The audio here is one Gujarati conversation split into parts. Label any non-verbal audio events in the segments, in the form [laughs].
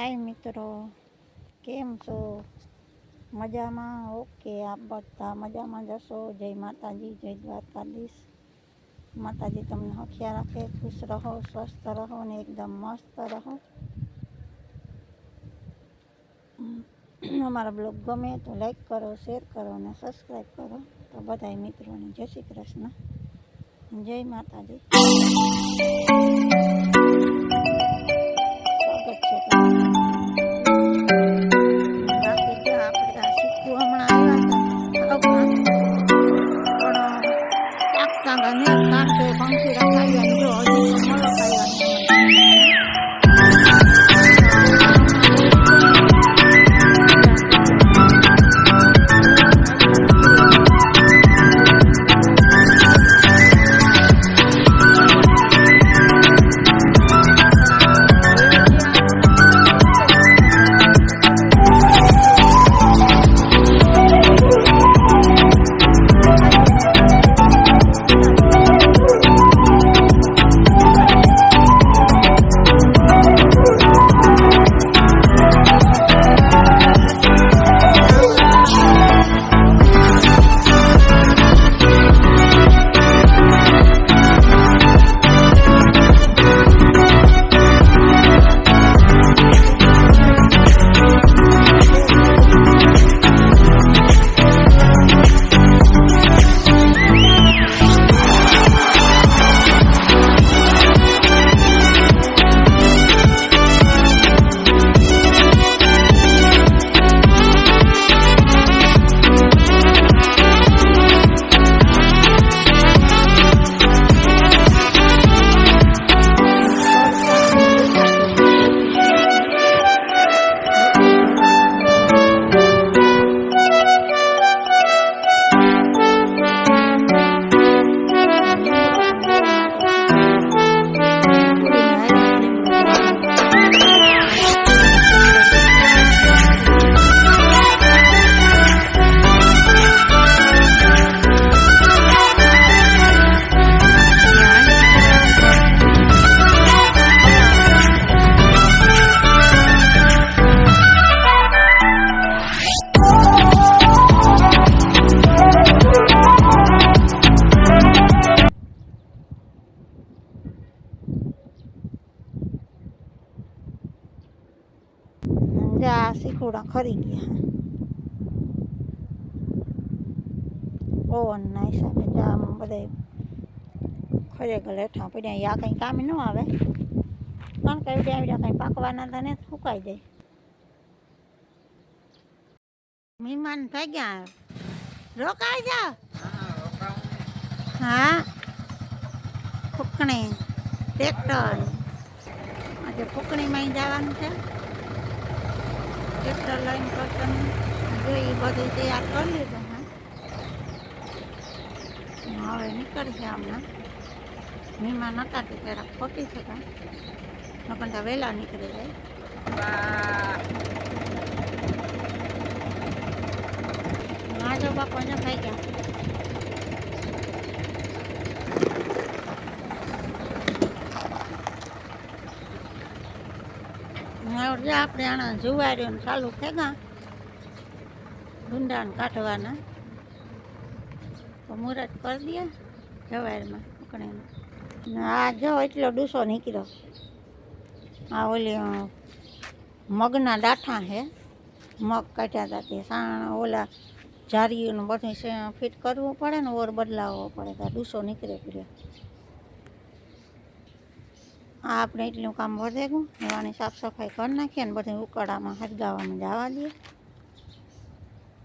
હાય મિત્રો. કેમ છો? મજામાં? ઓકે, આપ બધા મજામાં જશો જય માતાજી, જય દ્વારકાધીશ. માતાજી, તમને હખિયા રાખે ખુશ રહો, સ્વસ્થ રહો ને એકદમ મસ્ત રહો. અમારા બ્લોગ ગમે તો લાઈક કરો, શેર કરો અને સબસ્ક્રાઈબ કરો. તો બધાય મિત્રોને જય શ્રી કૃષ્ણ. જય માતાજી. કારણ ખરી ગયા ઓવનના હિસાબે આમ બધે ખરેખર હેઠા પડ્યા. આ કંઈ કામ ન આવે. કારણ કે એવડ્યા એવડ્યા કંઈ પાકવાના હતા ને સુકાઈ જાય. મહેમાન થઈ ગયા રોકાઈ જા હા, ફૂકણી, ટ્રેક્ટર. આજે ફૂકણીમાં જવાનું છે. ટ્રેક્ટર લઈને કરતું જોઈ બધું તૈયાર કરી લીધું હા. હવે નીકળશે હમણાં. મહેમાન હતા તે જરાક ખોટી છે કાં નકર તો વહેલા નીકળી જાય. જો બાપા જો ખાઈ ગયા. હવે જો આપણે આણા જુવારીઓ ચાલુ થયા ગુંડાને કાઢવાના. તો મુહૂર્ત કરી દે જવારમાં પકડીને ને આ જો એટલો ડૂસો નીકળ્યો. આ ઓલી મગના ડાઠા છે મગ કાઢ્યા હતા તે સાણ, ઓલા જારીનું બધું ફિટ કરવું પડે ને ઓર બદલાવવો પડે તો, ડૂસો નીકળે પડ્યો. આ આપણે એટલું કામ વધે ગયું એવાની સાફ સફાઈ કરી નાખીએ ને બધું ઉકળામાં હરગાવામાં જવા દઈએ.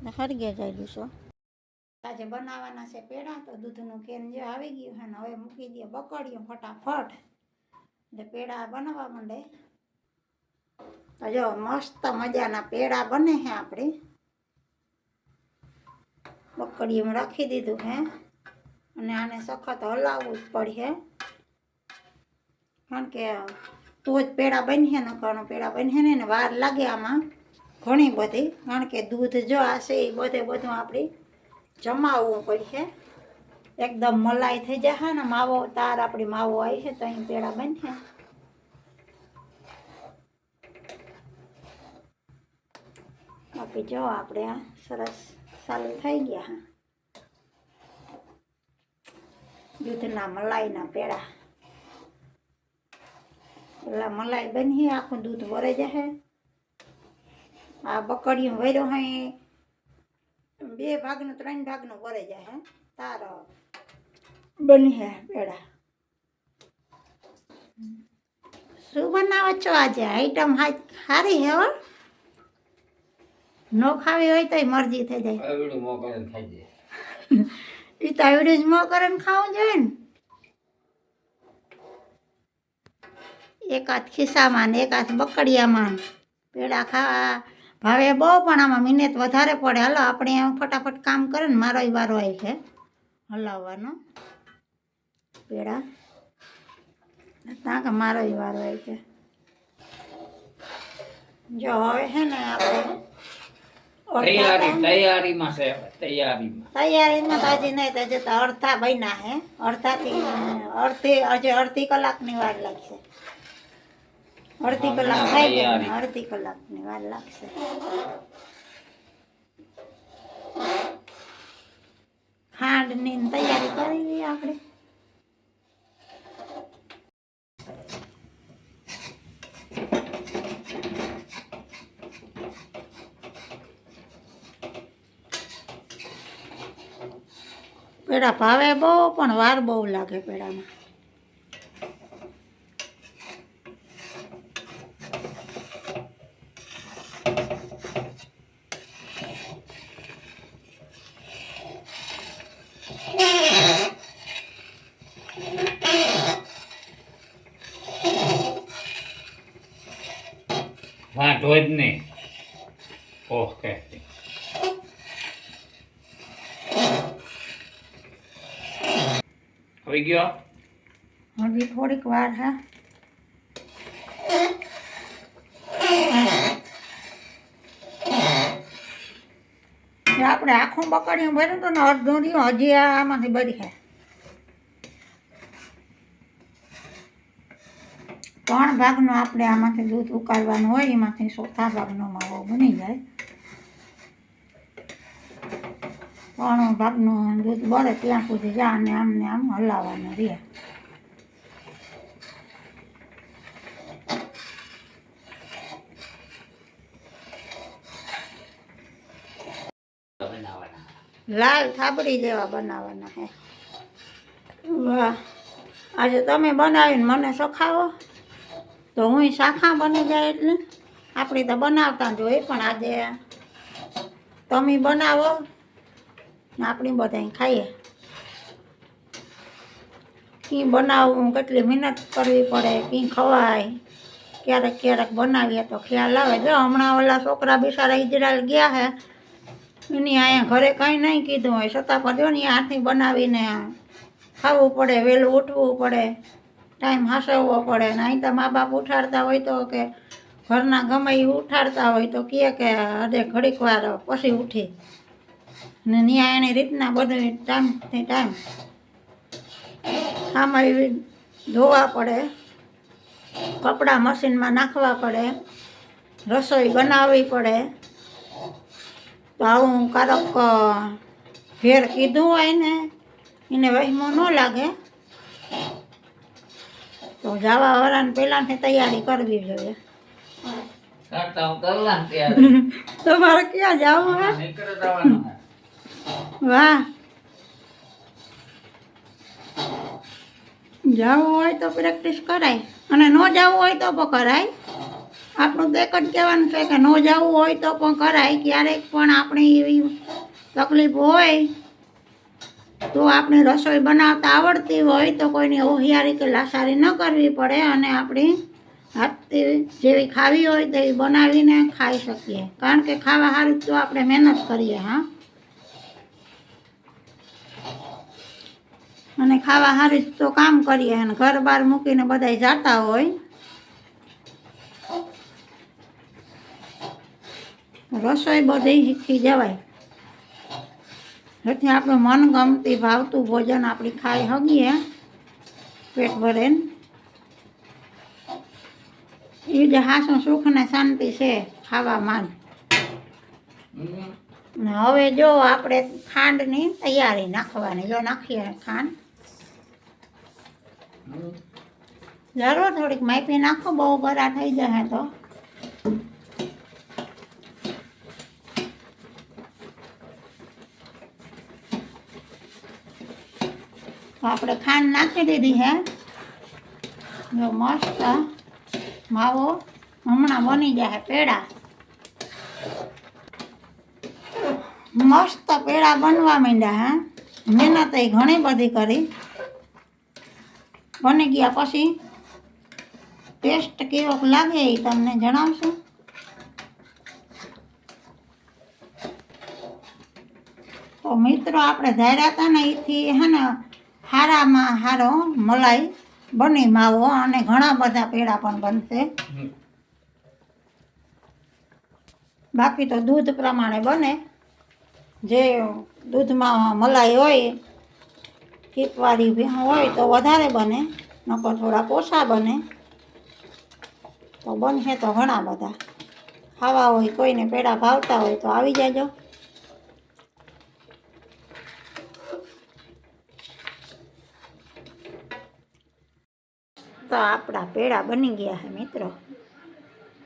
ને હરગે જાય દૂસો આજે બનાવવાના છે પેડા, તો દૂધનું કેન જે આવી ગયું છે ને, હવે મૂકી દઈએ બકડીએ ફટાફટ. એટલે પેડા બનાવવા માંડે. તો જો, મસ્ત મજાના પેડા બને છે આપણે. બકડીએમાં રાખી દીધું હે અને આને સખત હલાવવું જ પડશે. કારણ કે તો જ પેડા બનશે ને ઘણું પેડા બનશે ને એને વાર લાગે આમાં ઘણી બધી. કારણ કે દૂધ જો હશે એ બધે બધું આપણે જમાવવું પડશે. એકદમ મલાઈ થઈ જશે ને માવો, તાર આપણી માવો આવી છે તો અહીં પેડા બનશે બાકી જો આપણે આ સરસ ચાલુ થઈ ગયા દૂધના મલાઈના પેડા. પેલા મલાઈ બની આખું દૂધ વરે જશે આ બકડીયું વર્યો હોય બે ભાગનું ત્રણ ભાગનું વરે જાય તારો બની હે પેડા. શું બનાવો છો આજે? આઈટમ સારી હે હો. નો ખાવી હોય તોય મરજી થઈ જાય. એ તો આવડ્યું જ મો કરે ને ખાવું જોઈએ ને. એક હાથ ખિસ્સામાં ને એક હાથ બકડિયામાં. પેડા ખાવા ભાવે બહુ પણ આમાં મિનિટ વધારે પડે. હલો આપણે એમ ફટાફટ કામ કરે ને મારો વારો આવી છે હલાવવાનો. પેડા. ત્યાં કે મારો વારો આવી છે જો હવે છે ને આપણે તૈયારી અડધા તૈયારીમાં છે તૈયારીમાં. તૈયારીમાં તો હજી નહીં તો હજી તો અડધા બન્યા હે. અડધાથી અડધી હજી અડધી કલાકની વાર લાગશે. અડધી કલાક થઈ ગઈ ને અડધી કલાકની વાર લાગશે. ખાંડની ની તૈયારી કરી લઈએ આપણે. પેડા ભાવે બહુ પણ વાર બહુ લાગે પેડામાં. વાંધો જ નહીં. ઓકે આવી ગયો? હજી થોડીક વાર, હા. આપણે આખું બકડ્યું ભર્યું હતું ને, અડધું રહ્યું, હજી આમાંથી બળી છે ત્રણ ભાગનો આપણે આમાંથી દૂધ ઉકાળવાનું હોય, એમાંથી ચોથા ભાગનો માવો બની જાય. ત્રણ ભાગનું દૂધ બળે ત્યાં સુધી જા અને આમને આમ હલાવવાનું રહે લાલ થાબડી જેવા બનાવવાના હે. વાહ. આજે તમે બનાવીને મને સખાવો તો હું શાખા બની જાય એટલે આપણી તો બનાવતા જ પણ આજે તમે બનાવો ને બધા ખાઈએ. કી બનાવવું કેટલી મહેનત કરવી પડે, કી ખવાય, ક્યારેક ક્યારેક બનાવીએ તો ખ્યાલ આવે. જો હમણાં ઓલા છોકરા બિચારા ઇઝરાયલ ગયા હે, એની અહીંયા ઘરે કંઈ નહીં કીધું હોય, છતાં પણ જો ને હાથની બનાવીને ખાવું પડે, વહેલું ઉઠવું પડે. ટાઈમ હાસવવો પડે ને અહીં તો મા બાપ ઉઠાડતા હોય તો કે ઘરના ગમે એ ઉઠાડતા હોય તો કહે કે અરે ઘડીક વાર પછી ઉઠી. ને ત્યાં એની રીતના બધું ટાઈમથી ટાઈમ આમાં એવી ધોવા પડે, કપડાં મશીનમાં નાખવા પડે, રસોઈ બનાવવી પડે. તો આવું કારક ઘેર કીધું હોય ને, એને વહેમો ન લાગે. તો જવા વાળાને પહેલાંથી તૈયારી કરવી જોઈએ. તમારે [laughs] ક્યાં જવું હે. વાહ. જવું હોય તો પ્રેક્ટિસ કરાય. અને ન જવું હોય તો પણ કરાય. આપણું તો એક જ કહેવાનું છે કે ન જવું હોય તો પણ કરાય. ક્યારેક પણ આપણે એવી તકલીફ હોય તો આપણે રસોઈ બનાવતા આવડતી હોય તો કોઈની હોશિયારી કે લાસારી ન કરવી પડે અને આપણી હાથથી જેવી ખાવી હોય તેવી બનાવીને ખાઈ શકીએ. કારણ કે ખાવા સારું તો આપણે મહેનત કરીએ, હા. અને ખાવા સારું તો કામ કરીએ અને ઘર બહાર મૂકીને બધાય જાતા હોય. રસોઈ બધી શીખી જવાય. જેથી આપણું મનગમતી ભાવતું ભોજન આપણી ખાઈ હગીએ, પેટ ભરેને. એ જ હાસું સુખ ને શાંતિ છે ખાવામાં. ને હવે જો આપણે ખાંડની તૈયારી નાખવાની, જો નાખીએ ખાંડ. જરૂર થોડીક માપી નાખો, બહુ ગરા થઈ જશે તો. આપણે ખાંડ નાખી દીધી છે જો મસ્ત માવો હમણાં બની જાય પેડા. મસ્ત પેડા બનવા માંડ્યા હે. મહેનત એ ઘણી બધી કરી. બની ગયા પછી ટેસ્ટ કેવોક લાગે એ તમને જણાવશું. તો મિત્રો, આપણે ધાર્યા હતા ને એથી હે ને હારામાં હારો મલાઈ બની માવો અને ઘણા બધા પેડા પણ બનશે. બાકી તો દૂધ પ્રમાણે બને. જે દૂધમાં મલાઈ હોય કીપવાળી ભેં હોય તો વધારે બને નકો થોડા ઓછા બને. તો બનશે તો ઘણા બધા. ખાવા હોય કોઈને પેડા ભાવતા હોય તો આવી જાજો. તો આપણા પેડા બની ગયા છે મિત્રો.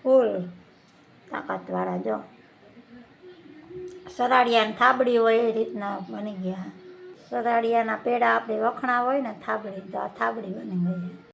ફૂલ તાકાતવાળા જો. સરાડિયાની થાબડી હોય એ રીતના બની ગયા. સરાડિયાના પેડા આપણે વખણા હોય ને થાબડી, તો આ થાબડી બની ગઈ